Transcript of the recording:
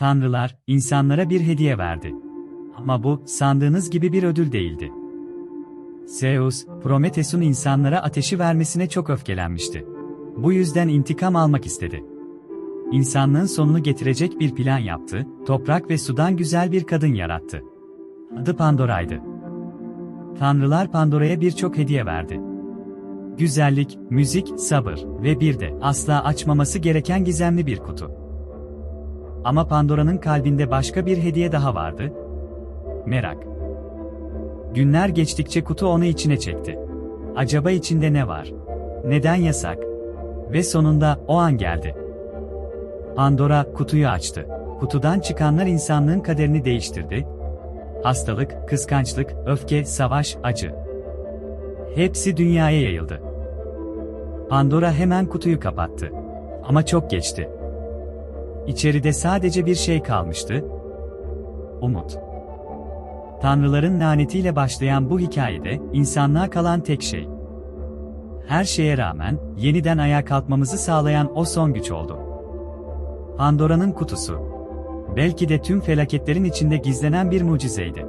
Tanrılar, insanlara bir hediye verdi. Ama bu, sandığınız gibi bir ödül değildi. Zeus, Prometheus'un insanlara ateşi vermesine çok öfkelenmişti. Bu yüzden intikam almak istedi. İnsanlığın sonunu getirecek bir plan yaptı, toprak ve sudan güzel bir kadın yarattı. Adı Pandora'ydı. Tanrılar Pandora'ya birçok hediye verdi. Güzellik, müzik, sabır ve bir de asla açmaması gereken gizemli bir kutu. Ama Pandora'nın kalbinde başka bir hediye daha vardı. Merak. Günler geçtikçe kutu onu içine çekti. Acaba içinde ne var? Neden yasak? Ve sonunda o an geldi. Pandora kutuyu açtı. Kutudan çıkanlar insanlığın kaderini değiştirdi. Hastalık, kıskançlık, öfke, savaş, acı. Hepsi dünyaya yayıldı. Pandora hemen kutuyu kapattı. Ama çok geçti. İçeride sadece bir şey kalmıştı. Umut. Tanrıların lanetiyle başlayan bu hikayede insanlığa kalan tek şey. Her şeye rağmen yeniden ayağa kalkmamızı sağlayan o son güç oldu. Pandora'nın kutusu. Belki de tüm felaketlerin içinde gizlenen bir mucizeydi.